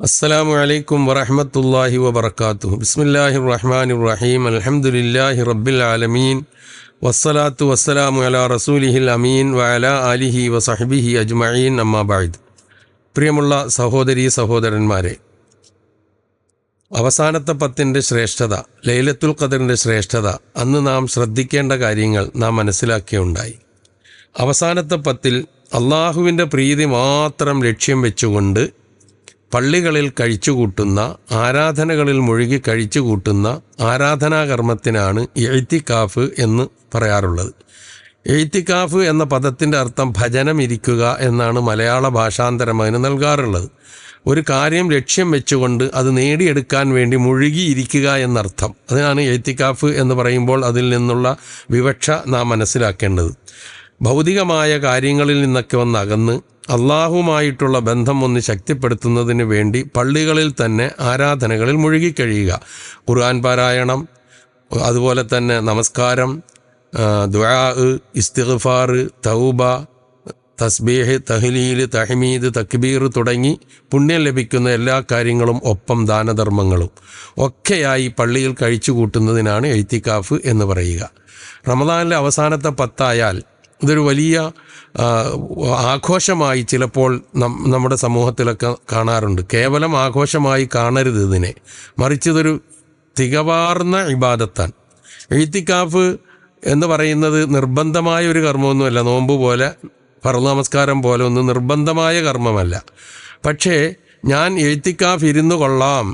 അസ്സലാമു അലൈക്കും വറഹമത്തല്ലാഹി വബർക്കാത്തു ബിസ്മില്ലാഹി റഹ്മാൻ റഹീം അൽഹംദുലില്ലാഹി റബ്ബിൽ ആലമീൻ. വസ്സലാത്തു വസ്സലാമു അലാ റസൂലിഹിൽ അമീൻ. വഅല അലിഹി വസഹബിഹി അജ്മഈൻ. അമ്മാബായിദ് പ്രിയമുള്ള സഹോദരി സഹോദരന്മാരെ അവസാനത്തെ പത്തിന്റെ ശ്രേഷ്ഠത ലൈലത്തുൽ ഖദറിന്റെ ശ്രേഷ്ഠത അന്ന് നാം ശ്രദ്ധിക്കേണ്ട കാര്യങ്ങൾ നാം മനസ്സിലാക്കിയുണ്ടായി. അവസാനത്തെ പത്തിൽ അള്ളാഹുവിന്റെ പ്രീതി മാത്രം ലക്ഷ്യം വെച്ചുകൊണ്ട് പള്ളികളിൽ കഴിച്ചുകൂട്ടുന്ന ആരാധനകളിൽ മുഴുകി കഴിച്ചുകൂട്ടുന്ന ആരാധനാകർമ്മത്തിനാണ് എഴുത്തിക്കാഫ് എന്ന് പറയാറുള്ളത്. എഴുത്തിക്കാഫ് എന്ന പദത്തിന്റെ അർത്ഥം ഭജനം ഇരിക്കുക എന്നാണ് മലയാള ഭാഷാന്തരം അതിന് നൽകാറുള്ളത്. ഒരു കാര്യം ലക്ഷ്യം വെച്ചുകൊണ്ട് അത് നേടിയെടുക്കാൻ വേണ്ടി മുഴുകിയിരിക്കുക എന്നർത്ഥം. അതിനാണ് എഴുത്തിക്കാഫ് എന്ന് പറയുമ്പോൾ അതിൽ നിന്നുള്ള വിവക്ഷ നാം മനസ്സിലാക്കേണ്ടത്. ഭൗതികമായ കാര്യങ്ങളിൽ നിന്നൊക്കെ ഒന്ന് അകന്ന് അള്ളാഹുമായിട്ടുള്ള ബന്ധം ഒന്ന് ശക്തിപ്പെടുത്തുന്നതിന് വേണ്ടി പള്ളികളിൽ തന്നെ ആരാധനകളിൽ മുഴുകിക്കഴിയുക ഖുർആൻ പാരായണം അതുപോലെ തന്നെ നമസ്കാരം ദുആ ഇസ്തിഗ്ഫാർ തൗബ തസ്ബീഹ് തഹ്ലീൽ തഹ്മീദ് തക്ബീർ തുടങ്ങി പുണ്യം ലഭിക്കുന്ന എല്ലാ കാര്യങ്ങളും ഒപ്പം ദാനധർമ്മങ്ങളും ഒക്കെയായി പള്ളിയിൽ കഴിച്ചു കൂട്ടുന്നതിനാണ് എഴുത്തിക്കാഫ് എന്ന് പറയുക. റമദാനിലെ അവസാനത്തെ പത്തായാൽ ഇതൊരു വലിയ ആഘോഷമായി ചിലപ്പോൾ നമ്മുടെ സമൂഹത്തിലൊക്കെ കാണാറുണ്ട്. കേവലം ആഘോഷമായി കാണരുത് ഇതിനെ. മറിച്ച് ഇതൊരു തികവാർന്ന ഇബാദത്താണ്. എഴുത്തിക്കാഫ് എന്ന് പറയുന്നത് നിർബന്ധമായ ഒരു കർമ്മമൊന്നുമല്ല. നോമ്പ് പോലെ നമസ്കാരം പോലെ ഒന്നും നിർബന്ധമായ കർമ്മമല്ല. പക്ഷേ ഞാൻ എഴുത്തിക്കാഫ് ഇരുന്നു കൊള്ളാം.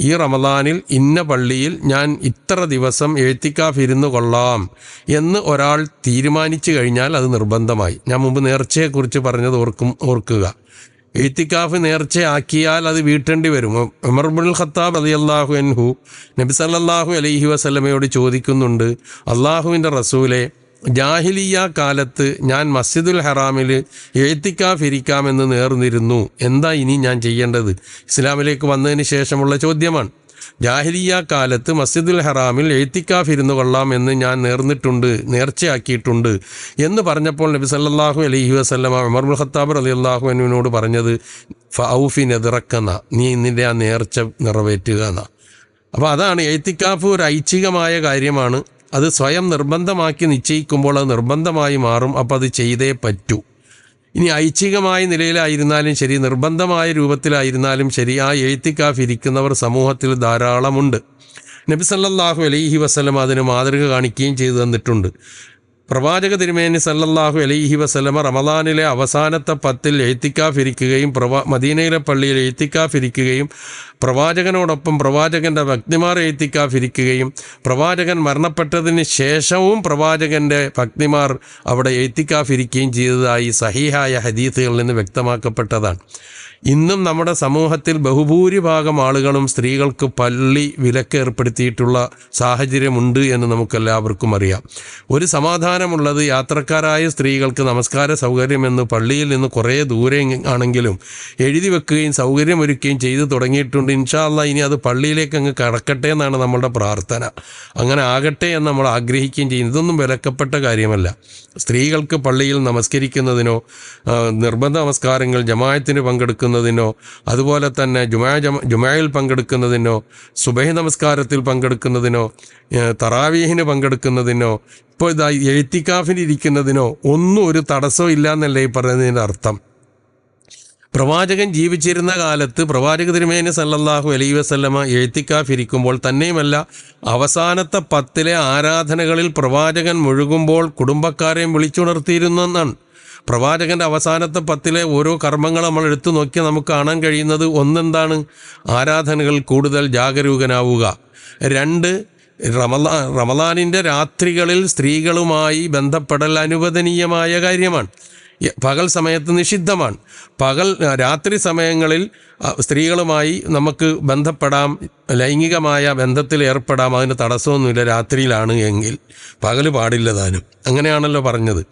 ഈ റമദാനിൽ ഇന്ന പള്ളിയിൽ ഞാൻ ഇത്ര ദിവസം എഴുത്തിക്കാഫ് ഇരുന്നു കൊള്ളാം എന്ന് ഒരാൾ തീരുമാനിച്ചു കഴിഞ്ഞാൽ അത് നിർബന്ധമായി. ഞാൻ മുമ്പ് നേർച്ചയെക്കുറിച്ച് പറഞ്ഞത് ഓർക്കും ഓർക്കുക. എഴുത്തിക്കാഫ് നേർച്ചയാക്കിയാൽ അത് വീട്ടേണ്ടി വരും. ഉമർബുൽ ഖത്താബ് അലി അള്ളാഹു അൻഹു നബിസല്ലാഹു അലൈഹി വസല്ലമയോട് ചോദിക്കുന്നുണ്ട് അള്ളാഹുവിന്റെ റസൂലെ ജാഹിലിയ കാലത്ത് ഞാൻ മസ്ജിദുൽ ഹറാമിൽ എഴുത്തിക്കാഫ് നേർന്നിരുന്നു. എന്താ ഇനി ഞാൻ ചെയ്യേണ്ടത്? ഇസ്ലാമിലേക്ക് വന്നതിന് ശേഷമുള്ള ചോദ്യമാണ്. ജാഹിലിയ കാലത്ത് മസ്ജിദുൽ ഹറാമിൽ എഴുത്തിക്കാഫ് ഇരുന്നു കൊള്ളാം എന്ന് ഞാൻ നേർന്നിട്ടുണ്ട് നേർച്ചയാക്കിയിട്ടുണ്ട് എന്ന് പറഞ്ഞപ്പോൾ നബി സല്ലല്ലാഹു അലൈഹി വസല്ലമ ഉമർബുൽ ഖത്താബ് അലി അള്ളാഹു അനുവിനോട് പറഞ്ഞത് ഫൗഫി നെതിറക്കുന്ന നീ നിന്റെ ആ നേർച്ച നിറവേറ്റുക എന്നാ. അപ്പോൾ അതാണ് എഴുത്തിക്കാഫ് ഒരു ഐച്ഛികമായ കാര്യമാണ്. അത് സ്വയം നിർബന്ധമാക്കി നിശ്ചയിക്കുമ്പോൾ അത് നിർബന്ധമായി മാറും. അപ്പോൾ അത് ചെയ്തേ പറ്റൂ. ഇനി ഐച്ഛികമായ നിലയിലായിരുന്നാലും ശരി നിർബന്ധമായ രൂപത്തിലായിരുന്നാലും ശരി ആ എഴുത്തിക്കാഫ് ഇരിക്കുന്നവർ സമൂഹത്തിൽ ധാരാളമുണ്ട്. നബിസല്ലാഹു അലൈഹി വസ്ലം അതിന് മാതൃക കാണിക്കുകയും ചെയ്തു തന്നിട്ടുണ്ട്. പ്രവാചക തിരുമേനി സല്ലല്ലാഹു അലൈഹി വസല്ലമ റമദാനിലെ അവസാനത്തെ പത്തിൽ എഴുത്തിക്കാഫ് ഇരിക്കുകയും പ്രവാ മദീനയിലെ പള്ളിയിൽ എഴുത്തിക്കാഫ് ഇരിക്കുകയും പ്രവാചകനോടൊപ്പം പ്രവാചകന്റെ ഭക്തിമാർ എഴുത്തിക്കാഫ് ഇരിക്കുകയും പ്രവാചകൻ മരണപ്പെട്ടതിന് ശേഷവും പ്രവാചകന്റെ ഭക്തിമാർ അവിടെ എഴുത്തിക്കാഫ് ഇരിക്കുകയും ചെയ്തതായി സഹീഹായ ഹദീസുകളിൽ നിന്ന് വ്യക്തമാക്കപ്പെട്ടതാണ്. ഇന്നും നമ്മുടെ സമൂഹത്തിൽ ബഹുഭൂരിഭാഗം ആളുകളും സ്ത്രീകൾക്ക് പള്ളി വിലക്ക് ഏർപ്പെടുത്തിയിട്ടുള്ള സാഹചര്യമുണ്ട് എന്ന് നമുക്കെല്ലാവർക്കും അറിയാം. ഒരു സമാധാനമുള്ളത് യാത്രക്കാരായ സ്ത്രീകൾക്ക് നമസ്കാര സൗകര്യമെന്ന് പള്ളിയിൽ നിന്ന് കുറേ ദൂരെ ആണെങ്കിലും എഴുതി വെക്കുകയും സൗകര്യമൊരുക്കുകയും ചെയ്തു തുടങ്ങിയിട്ടുണ്ട്. ഇൻഷാല്ല ഇനി അത് പള്ളിയിലേക്ക് അങ്ങ് കടക്കട്ടെ എന്നാണ് നമ്മളുടെ പ്രാർത്ഥന. അങ്ങനെ ആകട്ടെ എന്ന് നമ്മൾ ആഗ്രഹിക്കുകയും ചെയ്യും. ഇതൊന്നും വിലക്കപ്പെട്ട കാര്യമല്ല. സ്ത്രീകൾക്ക് പള്ളിയിൽ നമസ്കരിക്കുന്നതിനോ നിർബന്ധ നമസ്കാരങ്ങൾ ജമായത്തിന് പങ്കെടുക്കുന്നതിനോ അതുപോലെ തന്നെ ജുമാ ജമ ജുമായിൽ പങ്കെടുക്കുന്നതിനോ സുബഹി നമസ്കാരത്തിൽ പങ്കെടുക്കുന്നതിനോ തറാവീഹിന് പങ്കെടുക്കുന്നതിനോ ഇപ്പോൾ ഇതാ എഴുത്തിക്കാഫിന് ഇരിക്കുന്നതിനോ ഒന്നും ഒരു തടസ്സവും ഇല്ല എന്നല്ലേ ഈ പറയുന്നതിന്റെ അർത്ഥം. പ്രവാചകൻ ജീവിച്ചിരുന്ന കാലത്ത് പ്രവാചക തിരുമേനി സല്ലല്ലാഹു അലൈ വസല്ലമ എഴുത്തിക്കാഫിരിക്കുമ്പോൾ തന്നെയുമല്ല അവസാനത്തെ പത്തിലെ ആരാധനകളിൽ പ്രവാചകൻ മുഴുകുമ്പോൾ കുടുംബക്കാരെയും വിളിച്ചുണർത്തിയിരുന്നെന്നാണ് പ്രവാചകന്റെ അവസാനത്തെ പത്തിലെ ഓരോ കർമ്മങ്ങൾ നമ്മൾ എടുത്തു നോക്കിയാൽ നമുക്ക് കാണാൻ കഴിയുന്നത് ഒന്നെന്താണ്? ആരാധനകൾ കൂടുതൽ ജാഗരൂകനാവുക. രണ്ട് റമലാ റമലാനിന്റെ രാത്രികളിൽ സ്ത്രീകളുമായി ബന്ധപ്പെടൽ അനുവദനീയമായ കാര്യമാണ്. പകൽ സമയത്ത് നിഷിദ്ധമാണ്. പകൽ രാത്രി സമയങ്ങളിൽ സ്ത്രീകളുമായി നമുക്ക് ബന്ധപ്പെടാം ലൈംഗികമായ ബന്ധത്തിൽ ഏർപ്പെടാം അതിന് തടസ്സമൊന്നുമില്ല രാത്രിയിലാണ് എങ്കിൽ. പകൽ പാടില്ല താനും. അങ്ങനെയാണല്ലോ പറഞ്ഞത്.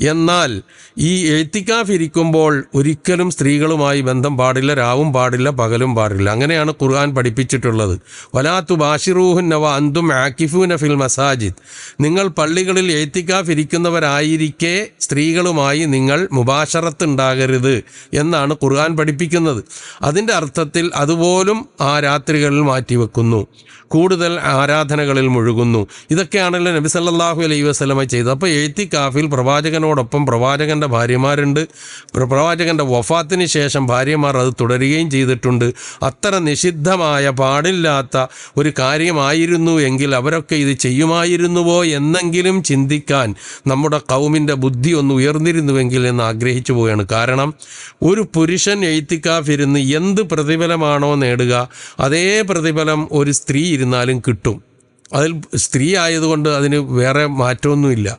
എന്നാൽ ഈ എഴുത്തിക്കാഫ് ഇരിക്കുമ്പോൾ ഒരിക്കലും സ്ത്രീകളുമായി ബന്ധം പാടില്ല രാവും പാടില്ല പകലും പാടില്ല. അങ്ങനെയാണ് ഖുർആൻ പഠിപ്പിച്ചിട്ടുള്ളത്. വലാത്തു ബാഷിറൂഹുൻ നവ അന്തും ആക്കിഫൂന ഫിൽ മസാജിദ്. നിങ്ങൾ പള്ളികളിൽ എഴുത്തിക്കാഫ് ഇരിക്കുന്നവരായിരിക്കെ സ്ത്രീകളുമായി നിങ്ങൾ കാര്യങ്ങൾ മുബാഷറത്ത് ഉണ്ടാകരുത് എന്നാണ് ഖുർആൻ പഠിപ്പിക്കുന്നത്. അതിന്റെ അർത്ഥത്തിൽ അതുപോലും ആ രാത്രികളിൽ മാറ്റിവെക്കുന്നു. കൂടുതൽ ആരാധനകളിൽ മുഴുകുന്നു. ഇതൊക്കെയാണല്ലോ നബി സല്ലാഹു അലൈഹി വസ്ലമ ചെയ്തത്. അപ്പോൾ എഴുത്തി കാഫിൽ പ്രവാചകനോടൊപ്പം പ്രവാചകന്റെ ഭാര്യമാരുണ്ട്. പ്ര- പ്രവാചകന്റെ വഫാത്തിന് ശേഷം ഭാര്യമാർ അത് തുടരുകയും ചെയ്തിട്ടുണ്ട്. അത്ര നിഷിദ്ധമായ പാടില്ലാത്ത ഒരു കാര്യമായിരുന്നു എങ്കിൽ അവരൊക്കെ ഇത് ചെയ്യുമായിരുന്നുവോ എന്നെങ്കിലും ചിന്തിക്കാൻ നമ്മുടെ കൗമിന്റെ ബുദ്ധി ഒന്ന് ഉയർന്നിരുന്നുവെങ്കിൽ എന്ന് ആഗ്രഹിച്ചു പോവുകയാണ്. കാരണം ഒരു പുരുഷൻ എഴുത്തിക്കാഫിരുന്ന് എന്ത് പ്രതിഫലമാണോ നേടുക അതേ പ്രതിഫലം ഒരു സ്ത്രീ ഇരുന്നാലും കിട്ടും. അതിൽ സ്ത്രീ ആയതുകൊണ്ട് അതിന് വേറെ മാറ്റമൊന്നുമില്ല.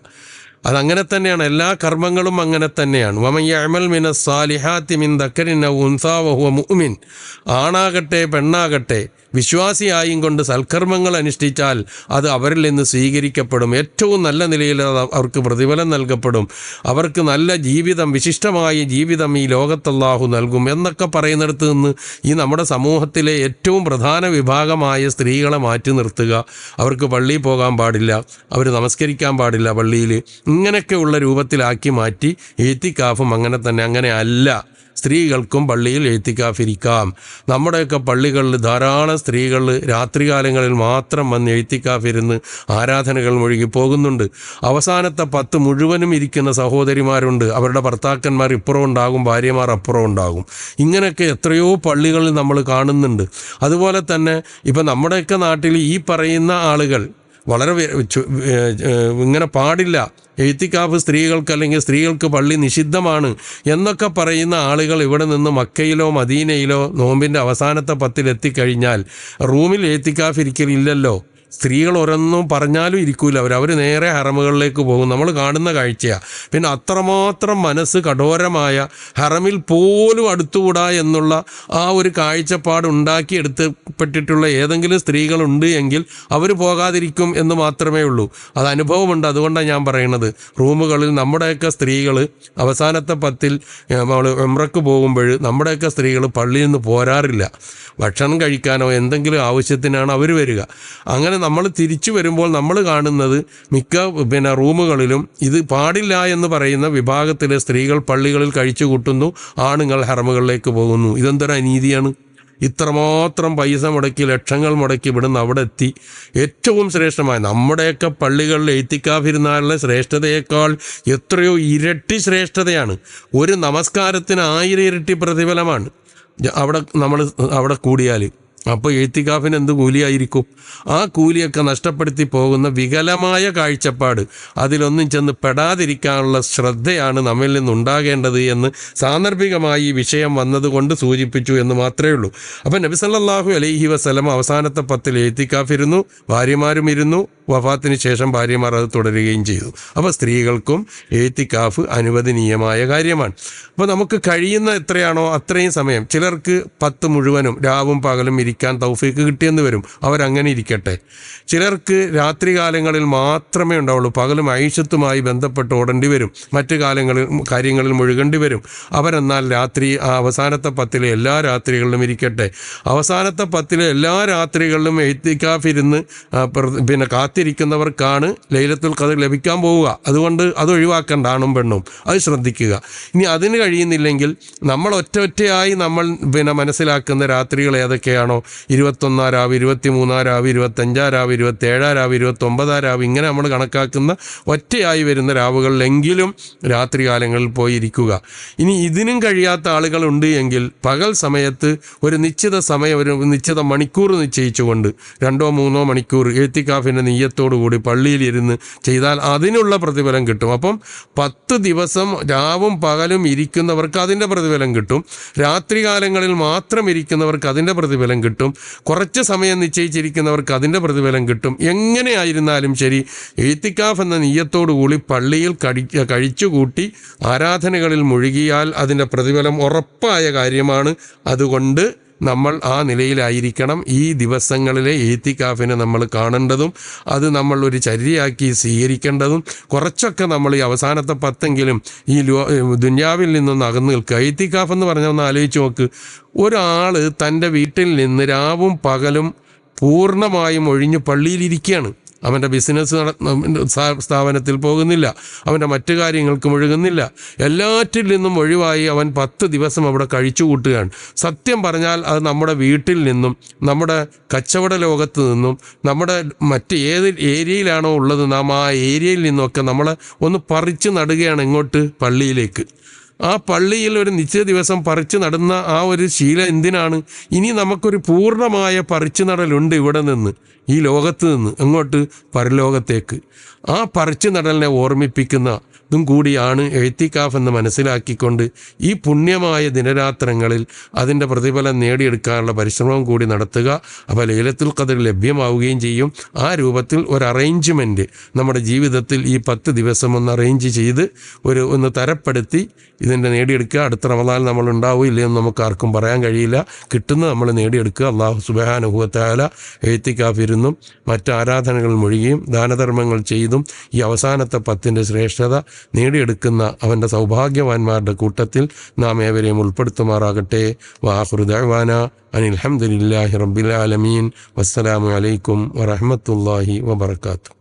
അതങ്ങനെ തന്നെയാണ്. എല്ലാ കർമ്മങ്ങളും അങ്ങനെ തന്നെയാണ്. വമയ്യമൽ മിന സാലിഹാത്തി മിൻ ദക്കരിൻ ഉൻസാവഹുവ മുഹ്മിൻ ആണാകട്ടെ പെണ്ണാകട്ടെ വിശ്വാസിയായും കൊണ്ട് സൽക്കർമ്മങ്ങൾ അനുഷ്ഠിച്ചാൽ അത് അവരിൽ നിന്ന് സ്വീകരിക്കപ്പെടും. ഏറ്റവും നല്ല നിലയിൽ അവർക്ക് പ്രതിഫലം നൽകപ്പെടും. അവർക്ക് നല്ല ജീവിതം വിശിഷ്ടമായ ജീവിതം ഈ ലോകത്തല്ലാഹു നൽകും എന്നൊക്കെ പറയുന്നിടത്ത് നിന്ന് ഈ നമ്മുടെ സമൂഹത്തിലെ ഏറ്റവും പ്രധാന വിഭാഗമായ സ്ത്രീകളെ മാറ്റി നിർത്തുക. അവർക്ക് പള്ളിയിൽ പോകാൻ പാടില്ല അവർ നമസ്കരിക്കാൻ പാടില്ല പള്ളിയിൽ. ഇങ്ങനെയൊക്കെയുള്ള രൂപത്തിലാക്കി മാറ്റി എഴുത്തിക്കാഫും അങ്ങനെ തന്നെ അങ്ങനെ അല്ല. സ്ത്രീകൾക്കും പള്ളിയിൽ എഴുത്തിക്കാഫിരിക്കാം. നമ്മുടെയൊക്കെ പള്ളികളിൽ ധാരാളം സ്ത്രീകൾ രാത്രികാലങ്ങളിൽ മാത്രം വന്ന് എഴുത്തിക്കാഫിരുന്ന് ആരാധനകൾ മുഴുകി പോകുന്നുണ്ട്. അവസാനത്തെ പത്ത് മുഴുവനും ഇരിക്കുന്ന സഹോദരിമാരുണ്ട്. അവരുടെ ഭർത്താക്കന്മാർ ഇപ്പുറം ഉണ്ടാകും ഭാര്യമാർ അപ്പുറം ഉണ്ടാകും. ഇങ്ങനെയൊക്കെ എത്രയോ പള്ളികളിൽ നമ്മൾ കാണുന്നുണ്ട്. അതുപോലെ തന്നെ ഇപ്പം നമ്മുടെയൊക്കെ നാട്ടിൽ ഈ പറയുന്ന ആളുകൾ വളരെ ഇങ്ങനെ പാടില്ല. എഴുത്തിക്കാഫ് സ്ത്രീകൾക്ക് അല്ലെങ്കിൽ സ്ത്രീകൾക്ക് പള്ളി നിഷിദ്ധമാണ് എന്നൊക്കെ പറയുന്ന ആളുകൾ ഇവിടെ നിന്ന് മക്കയിലോ മദീനയിലോ നോമ്പിന്റെ അവസാനത്തെ പത്തിലെത്തിക്കഴിഞ്ഞാൽ റൂമിൽ എഴുത്തിക്കാഫ് ഇരിക്കലില്ലല്ലോ. സ്ത്രീകൾ ഒരൊന്നും പറഞ്ഞാലും ഇരിക്കൂല. അവർ അവർ നേരെ ഹറമുകളിലേക്ക് പോകും. നമ്മൾ കാണുന്ന കാഴ്ചയാണ് പിന്നെ അത്രമാത്രം മനസ്സ് കഠോരമായ ഹറമിൽ പോലും അടുത്തുകൂടാ എന്നുള്ള ആ ഒരു കാഴ്ചപ്പാട് ഉണ്ടാക്കിയെടുത്തപ്പെട്ടിട്ടുള്ള ഏതെങ്കിലും സ്ത്രീകളുണ്ട് എങ്കിൽ അവർ പോകാതിരിക്കും എന്ന് മാത്രമേ ഉള്ളൂ. അത് അനുഭവമുണ്ട്. അതുകൊണ്ടാണ് ഞാൻ പറയുന്നത്. റൂമുകളിൽ നമ്മുടെയൊക്കെ സ്ത്രീകൾ അവസാനത്തെ പത്തിൽ നമ്മൾ എമ്രക്ക് പോകുമ്പോൾ നമ്മുടെയൊക്കെ സ്ത്രീകൾ പള്ളിയിൽ നിന്ന് പോരാറില്ല. ഭക്ഷണം കഴിക്കാനോ എന്തെങ്കിലും ആവശ്യത്തിനാണ് അവർ വരിക. അങ്ങനെ നമ്മൾ തിരിച്ചു വരുമ്പോൾ നമ്മൾ കാണുന്നത് മിക്ക പിന്നെ റൂമുകളിലും ഇത് പാടില്ല എന്ന് പറയുന്ന വിഭാഗത്തിലെ സ്ത്രീകൾ പള്ളികളിൽ കഴിച്ചു കൂട്ടുന്നു ആണുങ്ങൾ ഹറമുകളിലേക്ക് പോകുന്നു. ഇതെന്തൊരു അനീതിയാണ്? ഇത്രമാത്രം പൈസ മുടക്കി ലക്ഷങ്ങൾ മുടക്കി ഇവിടുന്ന് അവിടെ എത്തി. ഏറ്റവും ശ്രേഷ്ഠമായ നമ്മുടെയൊക്കെ പള്ളികളിൽ എത്തിക്കാതിരുന്നാലുള്ള ശ്രേഷ്ഠതയേക്കാൾ എത്രയോ ഇരട്ടി ശ്രേഷ്ഠതയാണ്. ഒരു നമസ്കാരത്തിന് ആയിരം ഇരട്ടി പ്രതിഫലമാണ്. അവിടെ നമ്മൾ അവിടെ കൂടിയാൽ അപ്പോൾ എഴുത്തിക്കാഫിന് എന്ത് കൂലിയായിരിക്കും? ആ കൂലിയൊക്കെ നഷ്ടപ്പെടുത്തി പോകുന്ന വികലമായ കാഴ്ചപ്പാട്. അതിലൊന്നും ചെന്ന് പെടാതിരിക്കാനുള്ള ശ്രദ്ധയാണ് നമ്മിൽ നിന്നുണ്ടാകേണ്ടത് എന്ന് സാന്ദർഭികമായി ഈ വിഷയം വന്നതുകൊണ്ട് സൂചിപ്പിച്ചു എന്ന് മാത്രമേ ഉള്ളൂ. അപ്പം നബിസല്ലാഹു അലൈഹി വസ്ലം അവസാനത്തെ പത്തിൽ എഴുത്തിക്കാഫിരുന്നു ഭാര്യമാരും ഇരുന്നു. വഫാത്തിന് ശേഷം ഭാര്യമാർ അത് തുടരുകയും ചെയ്തു. അപ്പോൾ സ്ത്രീകൾക്കും എഴുത്തിക്കാഫ് അനുവദനീയമായ കാര്യമാണ്. അപ്പോൾ നമുക്ക് കഴിയുന്ന എത്രയാണോ അത്രയും സമയം. ചിലർക്ക് പത്ത് മുഴുവനും രാവും പകലും ഇരിക്കാൻ തൗഫീക്ക് കിട്ടിയെന്ന് വരും. അവരങ്ങനെ ഇരിക്കട്ടെ. ചിലർക്ക് രാത്രികാലങ്ങളിൽ മാത്രമേ ഉണ്ടാവുള്ളൂ. പകലും ഐഷത്തുമായി ബന്ധപ്പെട്ട് ഓടേണ്ടി വരും. മറ്റു കാലങ്ങളിൽ കാര്യങ്ങളിൽ മുഴുകേണ്ടി വരും. അവരെന്നാൽ രാത്രി ആ അവസാനത്തെ പത്തിലെ എല്ലാ രാത്രികളിലും ഇരിക്കട്ടെ. അവസാനത്തെ പത്തിലെ എല്ലാ രാത്രികളിലും എഴുത്തിക്കാഫിരുന്ന് പിന്നെ കാത്തിരിക്കുന്നവർക്കാണ് ലൈലത്തുൽ ഖദർ ലഭിക്കാൻ പോവുക. അതുകൊണ്ട് അത് ഒഴിവാക്കേണ്ട ആണും പെണ്ണും. അത് ശ്രദ്ധിക്കുക. ഇനി അതിന് കഴിയുന്നില്ലെങ്കിൽ നമ്മൾ ഒറ്റ ഒറ്റയായി നമ്മൾ പിന്നെ മനസ്സിലാക്കുന്ന രാത്രികൾ ഏതൊക്കെയാണോ ഇരുപത്തൊന്നാം രാവ് ഇരുപത്തിമൂന്നാം രാവ് ഇരുപത്തഞ്ചാം രാവ് ഇരുപത്തേഴാം രാവ് ഇരുപത്തൊമ്പതാം രാവ് ഇങ്ങനെ നമ്മൾ കണക്കാക്കുന്ന ഒറ്റയായി വരുന്ന രാവുകളിലെങ്കിലും രാത്രികാലങ്ങളിൽ പോയി ഇരിക്കുക ഇനി ഇതിനും കഴിയാത്ത ആളുകളുണ്ട് എങ്കിൽ പകൽ സമയത്ത് ഒരു നിശ്ചിത സമയം ഒരു നിശ്ചിത മണിക്കൂർ നിശ്ചയിച്ചുകൊണ്ട് രണ്ടോ മൂന്നോ മണിക്കൂർ എഴുത്തിക്കാഫിന്റെ നെയ്യത്തോടു കൂടി പള്ളിയിലിരുന്ന് ചെയ്താൽ അതിനുള്ള പ്രതിഫലം കിട്ടും. അപ്പം പത്ത് ദിവസം രാവും പകലും ഇരിക്കുന്നവർക്ക് അതിന്റെ പ്രതിഫലം കിട്ടും. രാത്രികാലങ്ങളിൽ മാത്രം ഇരിക്കുന്നവർക്ക് അതിന്റെ പ്രതിഫലം കിട്ടും കുറച്ച് സമയം നിശ്ചയിച്ചിരിക്കുന്നവർക്ക് അതിന്റെ പ്രതിഫലം കിട്ടും. എങ്ങനെയായിരുന്നാലും ശരി എഴുത്തിക്കാഫ് എന്ന നീയത്തോടുകൂടി പള്ളിയിൽ കടി കഴിച്ചുകൂട്ടി ആരാധനകളിൽ മുഴുകിയാൽ അതിന്റെ പ്രതിഫലം ഉറപ്പായ കാര്യമാണ്. അതുകൊണ്ട് നമ്മൾ ആ നിലയിലായിരിക്കണം ഈ ദിവസങ്ങളിലെ ഏത്തിക്കാഫിനെ നമ്മൾ കാണേണ്ടതും അത് നമ്മൾ ഒരു ചര്യയാക്കി സ്വീകരിക്കേണ്ടതും. കുറച്ചൊക്കെ നമ്മൾ ഈ അവസാനത്തെ പത്തെങ്കിലും ഈ ദുന്യാവിൽ നിന്നൊന്ന് അകന്നു നിൽക്കുക. ഏത്തിക്കാഫ് എന്ന് പറഞ്ഞാൽ ഒന്ന് ആലോചിച്ച് നോക്ക്. ഒരാൾ തന്റെ വീട്ടിൽ നിന്ന് രാവും പകലും പൂർണമായും ഒഴിഞ്ഞ് പള്ളിയിലിരിക്കുകയാണ് അവന്റെ ബിസിനസ് സ്ഥാപനത്തിൽ പോകുന്നില്ല. അവന്റെ മറ്റു കാര്യങ്ങൾക്കും മുഴുകുന്നില്ല. എല്ലാറ്റിൽ നിന്നും ഒഴിവായി അവൻ പത്ത് ദിവസം അവിടെ കഴിച്ചു കൂട്ടുകയാണ്. സത്യം പറഞ്ഞാൽ അത് നമ്മുടെ വീട്ടിൽ നിന്നും നമ്മുടെ കച്ചവട ലോകത്ത് നിന്നും നമ്മുടെ മറ്റ് ഏത് ഏരിയയിലാണോ ഉള്ളത് നാം ആ ഏരിയയിൽ നിന്നൊക്കെ നമ്മൾ ഒന്ന് പറിച്ചു നടുകയാണ് ഇങ്ങോട്ട് പള്ളിയിലേക്ക്. ആ പള്ളിയിൽ ഒരു നിശ്ചിത ദിവസം പറിച്ചു നടുന്ന ആ ഒരു ശീലം എന്തിനാണ്? ഇനി നമുക്കൊരു പൂർണമായ പറിച്ചു നടലുണ്ട് ഇവിടെ നിന്ന് ഈ ലോകത്ത് നിന്ന് അങ്ങോട്ട് പരലോകത്തേക്ക്. ആ പറിച്ചു നടലിനെ ഓർമ്മിപ്പിക്കുന്ന ഇതും കൂടിയാണ് എഴുത്തിക്കാഫ് എന്ന് മനസ്സിലാക്കിക്കൊണ്ട് ഈ പുണ്യമായ ദിനരാത്രങ്ങളിൽ അതിന്റെ പ്രതിഫലം നേടിയെടുക്കാനുള്ള പരിശ്രമം കൂടി നടത്തുക. അപ്പോൾ ലൈലത്തുൽ ഖദർ ലഭ്യമാവുകയും ചെയ്യും. ആ രൂപത്തിൽ ഒരു അറേഞ്ച്മെന്റ് നമ്മുടെ ജീവിതത്തിൽ ഈ പത്ത് ദിവസം ഒന്ന് അറേഞ്ച് ചെയ്ത് ഒരു ഒന്ന് തരപ്പെടുത്തി ഇതിന്റെ നേടിയെടുക്കുക. അടുത്ത റമദാൻ നമ്മൾ ഉണ്ടാവും ഇല്ലയെന്ന് നമുക്ക് ആർക്കും പറയാൻ കഴിയില്ല. കിട്ടുന്ന നമ്മൾ നേടിയെടുക്കുക. അള്ളാഹു സുബാനുഭവത്തായ എഴുത്തിക്കാഫിരുന്നും മറ്റ് ആരാധനകൾ മുഴുകിയും ദാനധർമ്മങ്ങൾ ചെയ്തും ഈ അവസാനത്തെ പത്തിന്റെ ശ്രേഷ്ഠത നേടിയെടുക്കുന്ന അവന്റെ സൗഭാഗ്യവാന്മാരുടെ കൂട്ടത്തിൽ നാം ഏവരെയും ഉൾപ്പെടുത്തുമാറാകട്ടെ. വാഹൃദാന അനിൽഹമ്മദില്ലാഹി റബ്ബിൽ ആലമീൻ. വസ്സലാമു അലൈക്കും വറഹമത്തല്ലാഹി വബർക്കാത്തു